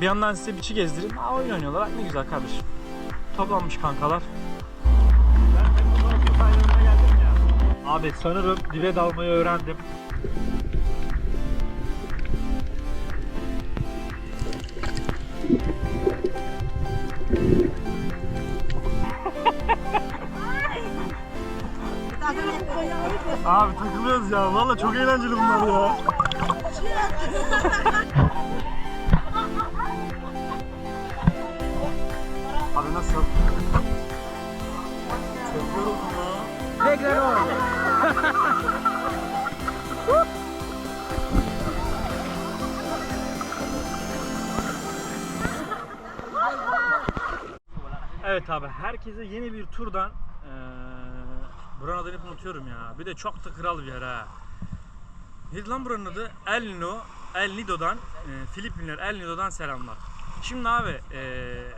Bir yandan size biçi gezdireyim. Aa, oyun oynuyorlar. Ne güzel kardeşim. Toplanmış kankalar. Abi sanırım dibe dalmayı öğrendim. Abi takılıyoruz ya. Valla çok eğlenceli bunlar ya. Ya. Tekrar ol. Evet abi herkese yeni bir turdan eee buranın adını unutuyorum ya. Bir de çok da kral bir yer ha. Neydi lan buranın adı? El Nido. El Nido'dan eee, Filipinler El Nido'dan selamlar. Şimdi abi eee,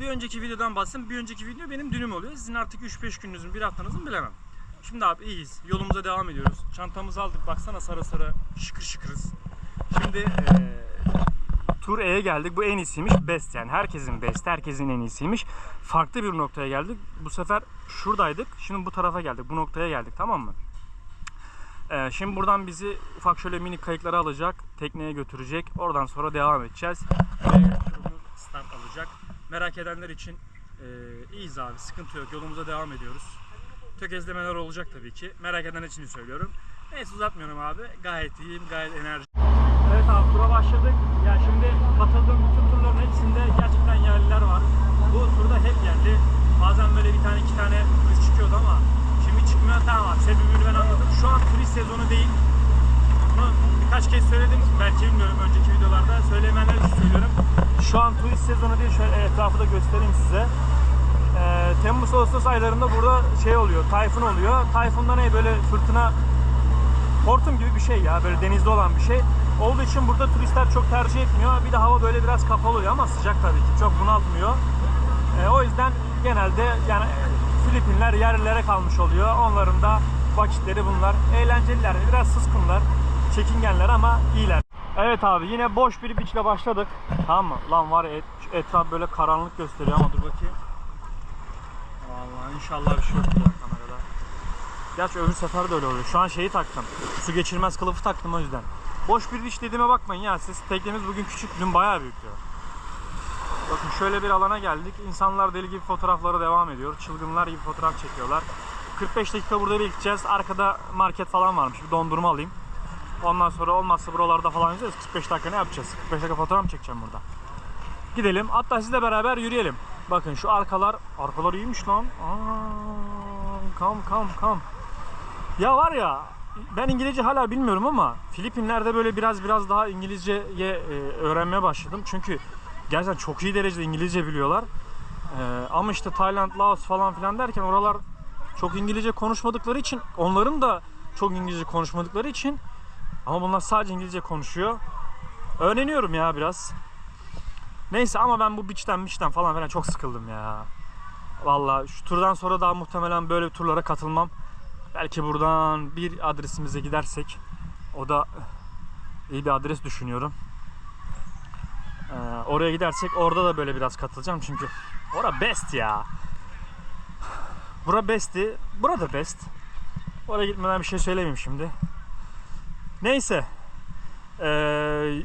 bir önceki videodan bahsettim. Bir önceki video benim dünüm oluyor. Sizin artık 3-5 gününüzün bir haftanızın bilemem. Şimdi abi iyiyiz. Yolumuza devam ediyoruz. Çantamızı aldık. Baksana sarı sarı şıkır şıkırız. Şimdi eee Tur E'ye geldik. Bu en iyisiymiş. Best yani. Herkesin best. Herkesin en iyisiymiş. Farklı bir noktaya geldik. Bu sefer şuradaydık. Şimdi bu tarafa geldik. Bu noktaya geldik. Tamam mı? Ee, şimdi buradan bizi ufak şöyle minik kayıklara alacak. Tekneye götürecek. Oradan sonra devam edeceğiz. Ve start alacak. Merak edenler için e, iyiyiz abi. Sıkıntı yok. Yolumuza devam ediyoruz. Tökezlemeler olacak tabii ki. Merak eden için söylüyorum. Neyse uzatmıyorum abi. Gayet iyiyim. Gayet enerji Evet abi tura başladık. Ya şimdi katıldığım bütün turların hepsinde gerçekten yerliler var. Bu turda hep yerli. Bazen böyle bir tane iki tane turist çıkıyordu ama şimdi çıkmıyor. Tamam abi sebebini ben anladım. Şu an turist sezonu değil. Bunu birkaç kez söyledim. Belki bilmiyorum önceki videolarda. Söylemeyenler için söylüyorum. Şu an turist sezonu değil. Şöyle etrafı da göstereyim size. Temmuz Ağustos aylarında burada şey oluyor. Tayfun oluyor. Tayfunda ne böyle fırtına hortum gibi bir şey ya böyle denizde olan bir şey. Olduğu için burada turistler çok tercih etmiyor. Bir de hava böyle biraz kapalı oluyor ama sıcak tabii ki. Çok bunaltmıyor. E, o yüzden genelde yani Filipinler yerlilere kalmış oluyor. Onların da vakitleri bunlar. Eğlenceliler, biraz sıskınlar, çekingenler ama iyiler. Evet abi yine boş bir biçle başladık. Tamam mı? Lan var et, etraf böyle karanlık gösteriyor ama dur bakayım. İnşallah bir şey yok ya kamerada. Gerçi öbür sefer de öyle oluyor. Şu an şeyi taktım. Su geçirmez kılıfı taktım o yüzden. Boş bir diş dediğime bakmayın ya siz. Teknemiz bugün küçük, dün bayağı büyüktü. Bakın şöyle bir alana geldik. İnsanlar deli gibi fotoğraflara devam ediyor. Çılgınlar gibi fotoğraf çekiyorlar. 45 dakika burada bekleyeceğiz. Arkada market falan varmış. Bir dondurma alayım. Ondan sonra olmazsa buralarda falan gideceğiz. 45 dakika ne yapacağız? 45 dakika fotoğraf mı çekeceğim burada? Gidelim. Hatta sizle beraber yürüyelim. Bakın şu arkalar, arkalar iyiymiş lan. Kam kam kam. Ya var ya ben İngilizce hala bilmiyorum ama Filipinler'de böyle biraz biraz daha İngilizceye e, öğrenmeye başladım. Çünkü gerçekten çok iyi derecede İngilizce biliyorlar. E, ama işte Tayland, Laos falan filan derken oralar çok İngilizce konuşmadıkları için onların da çok İngilizce konuşmadıkları için ama bunlar sadece İngilizce konuşuyor. Öğreniyorum ya biraz. Neyse ama ben bu biçten biçten falan filan çok sıkıldım ya. Vallahi şu turdan sonra daha muhtemelen böyle turlara katılmam. Belki buradan bir adresimize gidersek o da iyi bir adres düşünüyorum. Ee, oraya gidersek orada da böyle biraz katılacağım çünkü ora best ya. Bura best'i. Burada best. Oraya gitmeden bir şey söylemeyeyim şimdi. Neyse. Ee,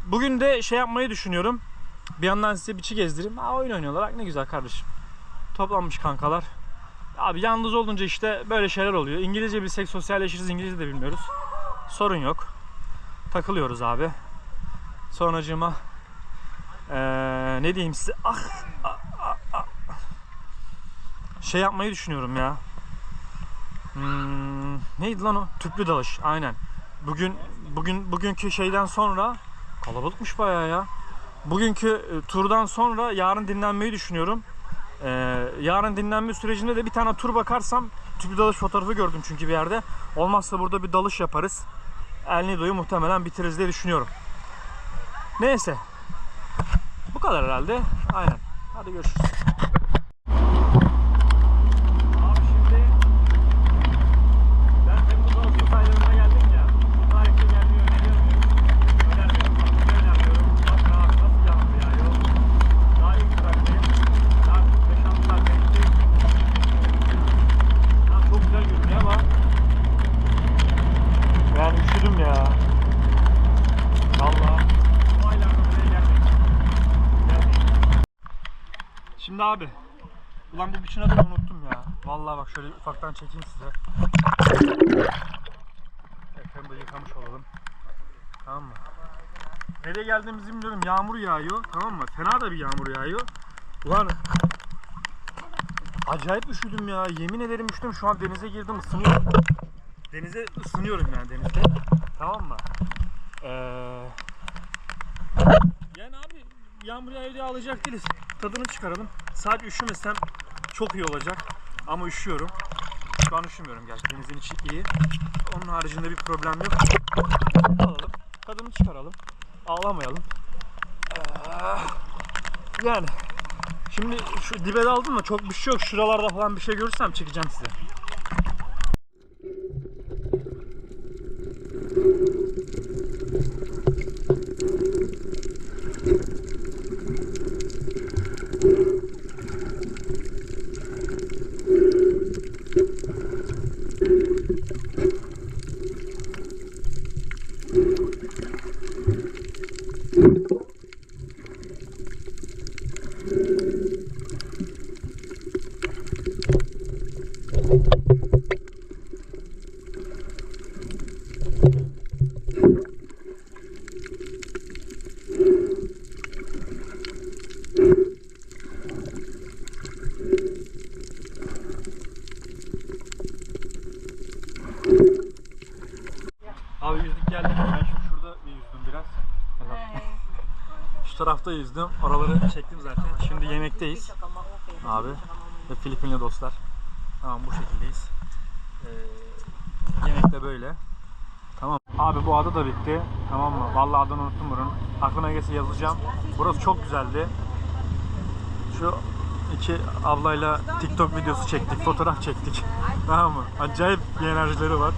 bugün de şey yapmayı düşünüyorum. Bir yandan size biçi gezdireyim. Aa, oyun oynuyorlar. Ne güzel kardeşim. Toplanmış kankalar. Abi yalnız olunca işte böyle şeyler oluyor. İngilizce bilsek sosyalleşiriz. İngilizce de bilmiyoruz. Sorun yok. Takılıyoruz abi. Sonracığıma ee, ne diyeyim size ah, ah, ah, ah. şey yapmayı düşünüyorum ya. Hmm, neydi lan o? Tüplü dalış. Aynen. Bugün bugün bugünkü şeyden sonra kalabalıkmış bayağı ya. Bugünkü e, turdan sonra yarın dinlenmeyi düşünüyorum. Ee, yarın dinlenme sürecinde de bir tane tur bakarsam tüplü dalış fotoğrafı gördüm çünkü bir yerde. Olmazsa burada bir dalış yaparız. El Nido'yu muhtemelen bitiririz diye düşünüyorum. Neyse. Bu kadar herhalde. Aynen. Hadi görüşürüz. Abi şimdi ben Temmuz Ağustos aylarına geldim ya. Bu tarihte gelmeyi öneriyor muyum? Önermiyorum. Bak, önermiyorum. Bak abi nasıl yandı ya yol. Şimdi abi. Ulan bu biçin adını unuttum ya. Vallahi bak şöyle ufaktan çekeyim size. Ekranı da yıkamış olalım. Tamam mı? Nereye geldiğimizi bilmiyorum. Yağmur yağıyor. Tamam mı? Fena da bir yağmur yağıyor. Ulan acayip üşüdüm ya. Yemin ederim üşüdüm. Şu an denize girdim ısınıyorum. Denize ısınıyorum yani denizde. Tamam mı? Ee, yağmur yağıyor alacak değiliz. Tadını çıkaralım. Sadece üşümesem çok iyi olacak. Ama üşüyorum. Şu an üşümüyorum gerçi. Denizin içi iyi. Onun haricinde bir problem yok. Alalım. Tadını çıkaralım. Ağlamayalım. Ee, yani şimdi şu dibe daldım mı çok bir şey yok. Şuralarda falan bir şey görürsem çekeceğim size. Geldik. Ben şimdi şurada yüzdüm biraz. Şu tarafta yüzdüm. Oraları çektim zaten. Şimdi yemekteyiz. Abi ve Filipinli dostlar. Tamam bu şekildeyiz. Ee, yemek de böyle. Tamam. Abi bu ada da bitti. Tamam mı? Vallahi adını unuttum buranın. Aklıma gelse yazacağım. Burası çok güzeldi. Şu iki ablayla TikTok videosu çektik, fotoğraf çektik. tamam mı? Acayip bir enerjileri var.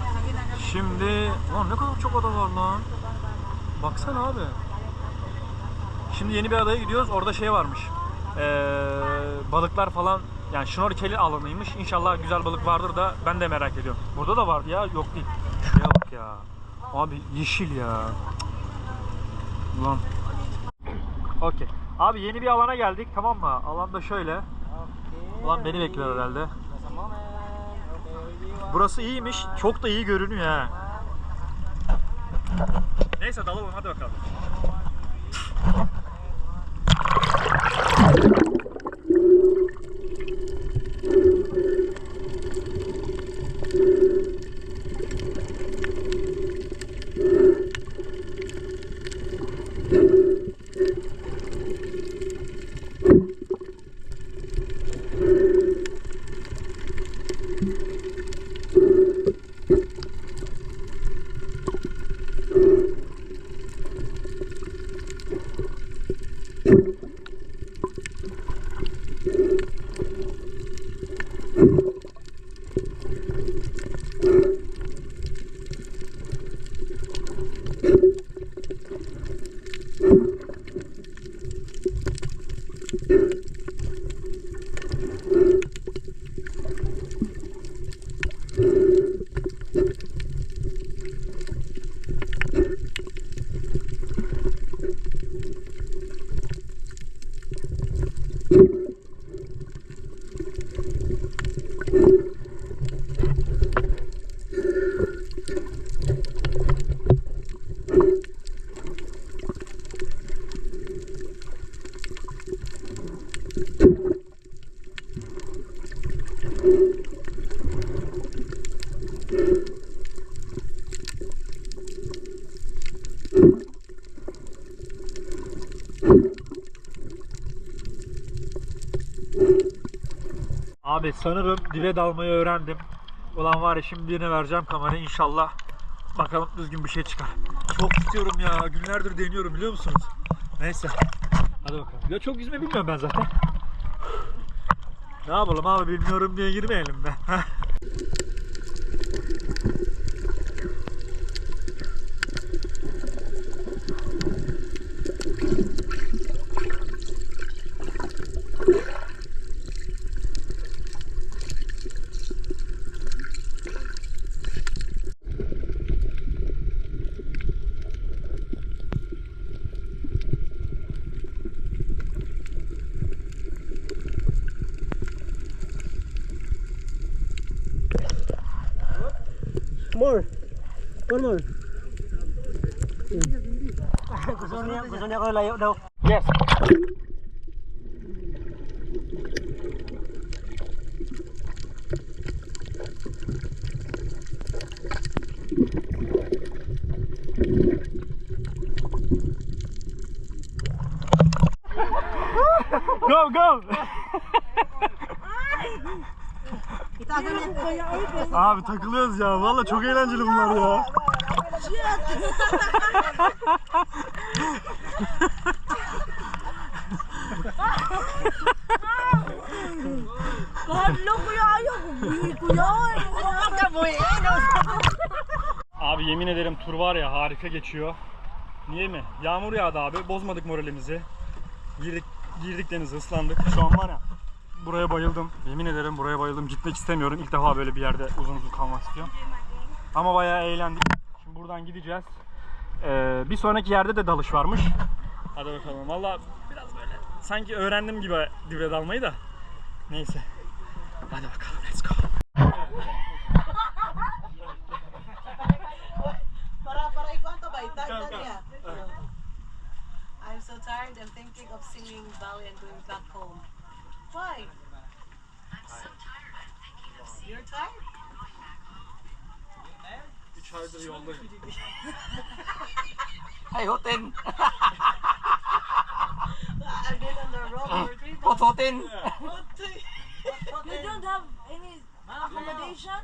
Şimdi, lan ne kadar çok ada var lan. Baksana abi. Şimdi yeni bir adaya gidiyoruz. Orada şey varmış. Ee, balıklar falan yani şnorkeli alanıymış. İnşallah güzel balık vardır da ben de merak ediyorum. Burada da vardı ya. Yok değil. Şuraya bak ya. Abi yeşil ya. Ulan. Okey. Abi yeni bir alana geldik tamam mı? Alan da şöyle. Ulan beni bekliyor herhalde. Burası iyiymiş. Çok da iyi görünüyor ha. Neyse dalalım hadi bakalım. you Abi sanırım dibe dalmayı öğrendim. Ulan var ya şimdi birine vereceğim kamerayı inşallah. Bakalım düzgün bir şey çıkar. Çok istiyorum ya. Günlerdir deniyorum biliyor musunuz? Neyse. Hadi bakalım. Ya çok yüzme bilmiyorum ben zaten. Ne yapalım abi bilmiyorum diye girmeyelim be. More. gusto niya, gusto niya ko layo daw. Yes. Abi takılıyoruz ya. Vallahi çok eğlenceli bunlar ya. Abi yemin ederim tur var ya harika geçiyor. Niye mi? Yağmur yağdı abi. Bozmadık moralimizi. Girdik, girdik denize ıslandık. Şu an var ya buraya bayıldım. Yemin ederim buraya bayıldım. Gitmek istemiyorum. İlk defa böyle bir yerde uzun uzun kalmak istiyorum. Ama bayağı eğlendik. Şimdi buradan gideceğiz. Ee, bir sonraki yerde de dalış varmış. Hadi bakalım. Valla biraz böyle sanki öğrendim gibi divre dalmayı da. Neyse. Hadi bakalım. Let's go. Para para Go, go. niya. I'm so tired. I'm thinking of singing Bali and going back home. Why? I'm so tired. I'm thinking of singing. You're tired? 3 aydır yoldayım. Ay, hotin. I've been on the road for three months. hotin. You don't have any accommodation?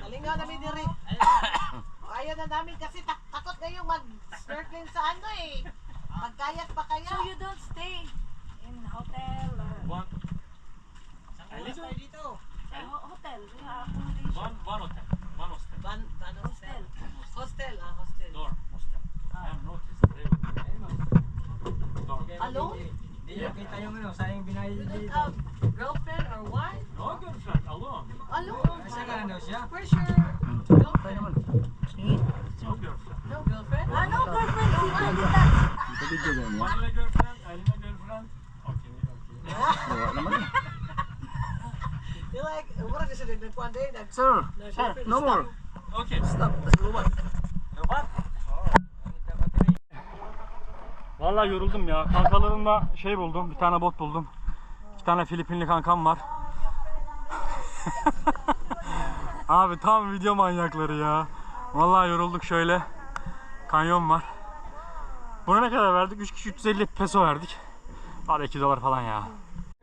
Talingaw namin diri. Ayaw na namin kasi tak takot na yung mag-snorkeling sa ano eh. Magkayak pa kaya. So you don't stay hotel One, Sa dito. sa ho- hotel? Have accommodation? one, one hotel. One hostel. Van, van hostel. Hostel. Hostel, ah, hostel. Dorm hostel. I have noticed. Dorm. Alone? Hindi niyo kita yung ano, sayang binayad You don't dito. have girlfriend or wife? No girlfriend, alone. Alone? Kasi ka daw siya. Where's your girlfriend? No girlfriend. No girlfriend? Ano girlfriend dito dito? One girlfriend, Alina girlfriend. Okay, okay. You're like, what is it? Nagkuhan din. Sir, no more. Okay. Stop. Let's go back. What? Vallahi yoruldum ya. Kankalarımla şey buldum. Bir tane bot buldum. İki tane Filipinli kankam var. Abi tam video manyakları ya. Vallahi yorulduk şöyle. Kanyon var. Buna ne kadar verdik? 3 kişi 350 peso verdik. Hadi 2 dolar falan ya.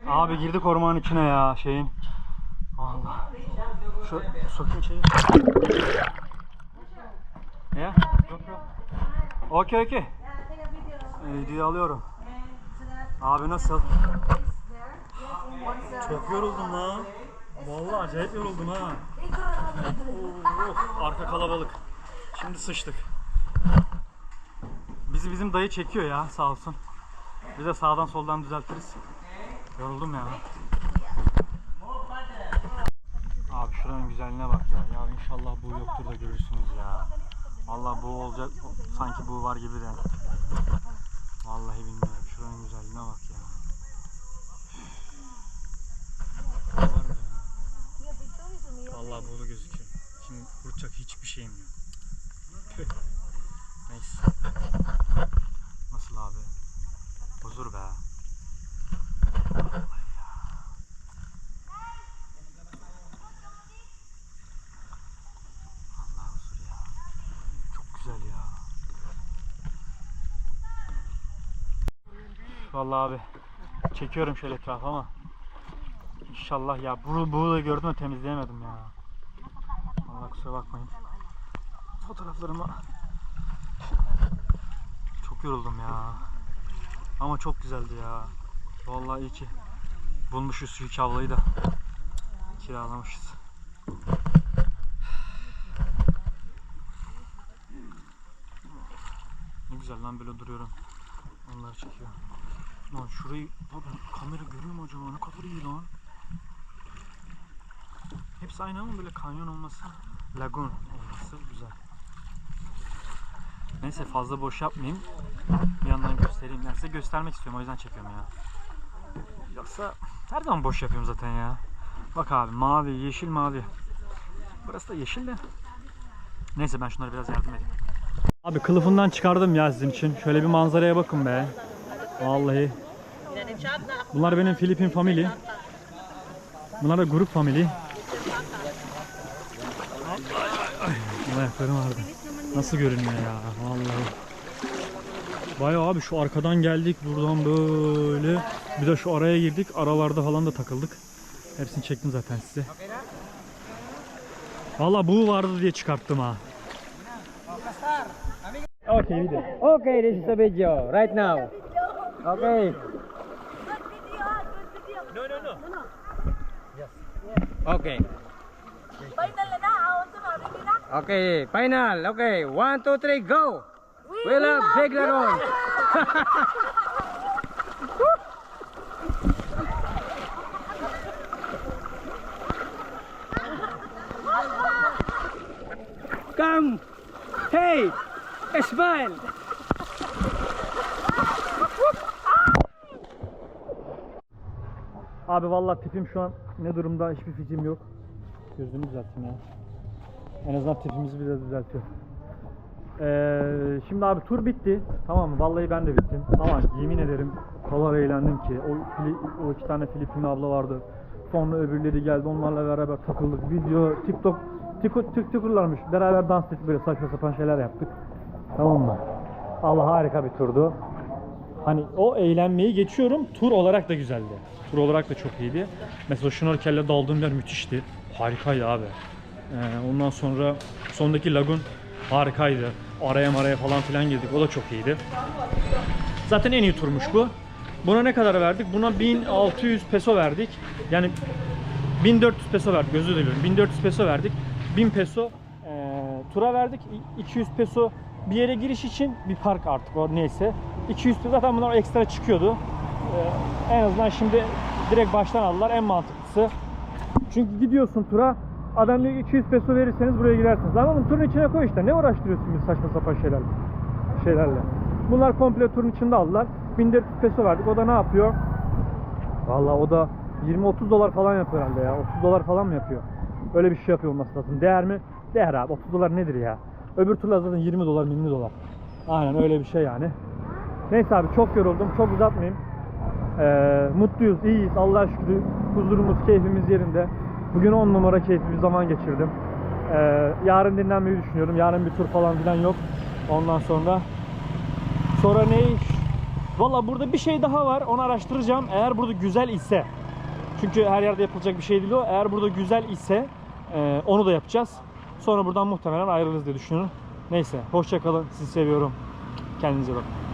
Abi girdik ormanın içine ya şeyin. Allah. Şu sokayım içeri. Ya? Yok yok. Okey okey. Videoyu alıyorum. Abi nasıl? Çok yoruldum lan. Vallahi acayip yoruldum ha. Oh, arka kalabalık. Şimdi sıçtık. Bizi bizim dayı çekiyor ya sağ olsun. Biz de sağdan soldan düzeltiriz. Yoruldum ya. Abi şuranın güzelliğine bak ya. Ya inşallah bu yoktur da görürsünüz ya. Vallahi bu olacak sanki bu var gibi de. Vallahi bilmiyorum. Şuranın güzelliğine bak ya. Vallahi bolu gözüküyor. Şimdi kurutacak hiçbir şeyim yok. Neyse. Nasıl abi? Huzur be. Vallahi abi çekiyorum şöyle etrafı ama İnşallah ya bunu, bunu da gördüm de temizleyemedim ya. Allah kusura bakmayın. Fotoğraflarımı çok yoruldum ya. Ama çok güzeldi ya. Vallahi iyi ki bulmuşuz şu iki da kiralamışız. Ne güzel lan böyle duruyorum. Onları çekiyor. Lan şurayı abi kamera görüyor mu acaba? Ne kadar iyi lan. Hepsi aynı ama böyle kanyon olması, lagun olması güzel. Neyse fazla boş yapmayayım. Bir yandan göstereyim. Yani size göstermek istiyorum o yüzden çekiyorum ya. Yoksa her zaman boş yapıyorum zaten ya. Bak abi mavi, yeşil, mavi. Burası da yeşil de Neyse ben şunlara biraz yardım edeyim. Abi kılıfından çıkardım ya sizin için. Şöyle bir manzaraya bakın be. Vallahi. Bunlar benim Filipin family. Bunlar da grup family. Ay, Ayaklarım vardı. Nasıl görünüyor ya vallahi. Bayağı abi şu arkadan geldik buradan böyle. Bir de şu araya girdik. Aralarda falan da takıldık. Hepsini çektim zaten size. Valla bu vardı diye çıkarttım ha. Okay, video. Okay, this is a video right now. Okay. No, no, no. Okay. Final na na. Ako ito na. Ready na? Okay, final. Okay, one, two, three, go. We love Biglaron. Come. Hey, smile. Abi vallahi tipim şu an ne durumda hiçbir fikrim yok. Gözümü düzelttim ya. En azından tipimizi biraz düzeltiyor. Ee, şimdi abi tur bitti. Tamam mı? Vallahi ben de bittim. Ama yemin ederim kadar eğlendim ki. O, o iki tane Filipin abla vardı. Sonra öbürleri geldi. Onlarla beraber takıldık. Video, TikTok, TikTok, TikToker'larmış. Beraber dans ettik böyle saçma sapan şeyler yaptık. Tamam mı? Allah harika bir turdu. Hani o eğlenmeyi geçiyorum. Tur olarak da güzeldi. Tur olarak da çok iyiydi. Mesela şnorkelle daldığım yer müthişti. Harikaydı abi. Ee, ondan sonra sondaki lagun harikaydı. Araya maraya falan filan girdik. O da çok iyiydi. Zaten en iyi turmuş bu. Buna ne kadar verdik? Buna 1600 peso verdik. Yani 1400 peso verdik özür diliyorum. 1400 peso verdik. 1000 peso eee, tura verdik. İ- 200 peso bir yere giriş için bir park artık o neyse. 200 peso zaten bunlar ekstra çıkıyordu. Eee, en azından şimdi direkt baştan aldılar en mantıklısı. Çünkü gidiyorsun tura adam diyor ki 200 peso verirseniz buraya girersiniz. Ama bunu turun içine koy işte. Ne uğraştırıyorsun saçma sapan şeylerle? şeylerle. Bunlar komple turun içinde aldılar. 1400 peso verdik. O da ne yapıyor? Vallahi o da 20-30 dolar falan yapıyor herhalde ya. 30 dolar falan mı yapıyor? Öyle bir şey yapıyor olması lazım. Değer mi? Değer abi. 30 dolar nedir ya? Öbür turlar zaten 20 dolar 20 dolar. Aynen öyle bir şey yani. Neyse abi çok yoruldum. Çok uzatmayayım. Ee, mutluyuz, iyiyiz. Allah'a şükür huzurumuz, keyfimiz yerinde. Bugün 10 numara keyifli bir zaman geçirdim. Ee, yarın dinlenmeyi düşünüyorum. Yarın bir tur falan filan yok. Ondan sonra sonra ne? Valla burada bir şey daha var. Onu araştıracağım. Eğer burada güzel ise çünkü her yerde yapılacak bir şey değil o. Eğer burada güzel ise e, onu da yapacağız. Sonra buradan muhtemelen ayrılırız diye düşünüyorum. Neyse hoşça kalın. Sizi seviyorum. Kendinize bakın.